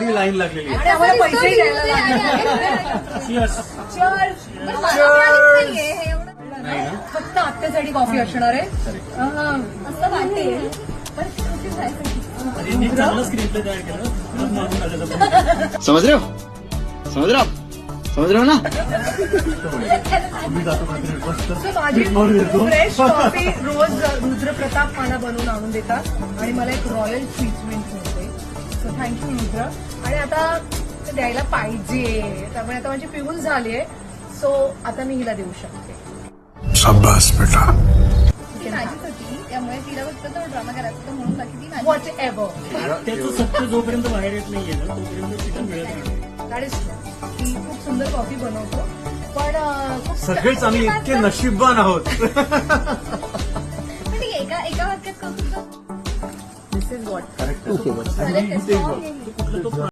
ती लाईन लागलेली आहे. आम्हाला द्यायला लागले. Cheers. एवढं नाही ना? फक्त आत्यासाठी कॉफी असणार आहे. असं वाटेल. पण शेवटी जायचं. अरे, मी चांगलं स्क्रीनप्ले तयार केलं. मग मागून आलं तर. समझ रहे हो? समझ रहे हो? आप समझ रहे हो ना? मी जातो मात्र मस्त So, माझी पीठ मळून येतो. फ्रेश कॉफी रोज रुद्रप्रताप मला बनवून आणून देतात. आणि मला एक रॉयल ट्रीटमेंट मिळते थँक्यू रुद्र आणि आता ते द्यायला पाहिजे. त्यामुळे आता माझी पिऊन झाली आहे. सो आता मी हिला देऊ शकते. शाबाश बेटा. माझीच होती. त्यामुळे तिला फक्त तो ड्रामा करायचा होता म्हणून बाकी ती माझी वॉट एव्हर त्याचं सत्य जोपर्यंत बाहेर येत नाहीये ना तोपर्यंत चिकन मिळत नाही. दॅट इज ती खूप सुंदर कॉफी बनवतो. पण अं, खूप सगळेच आम्ही इतके नशीबवान आहोत. पण एका एका वाक्यात कौतुक दिस इज वॉट करेक्ट झालं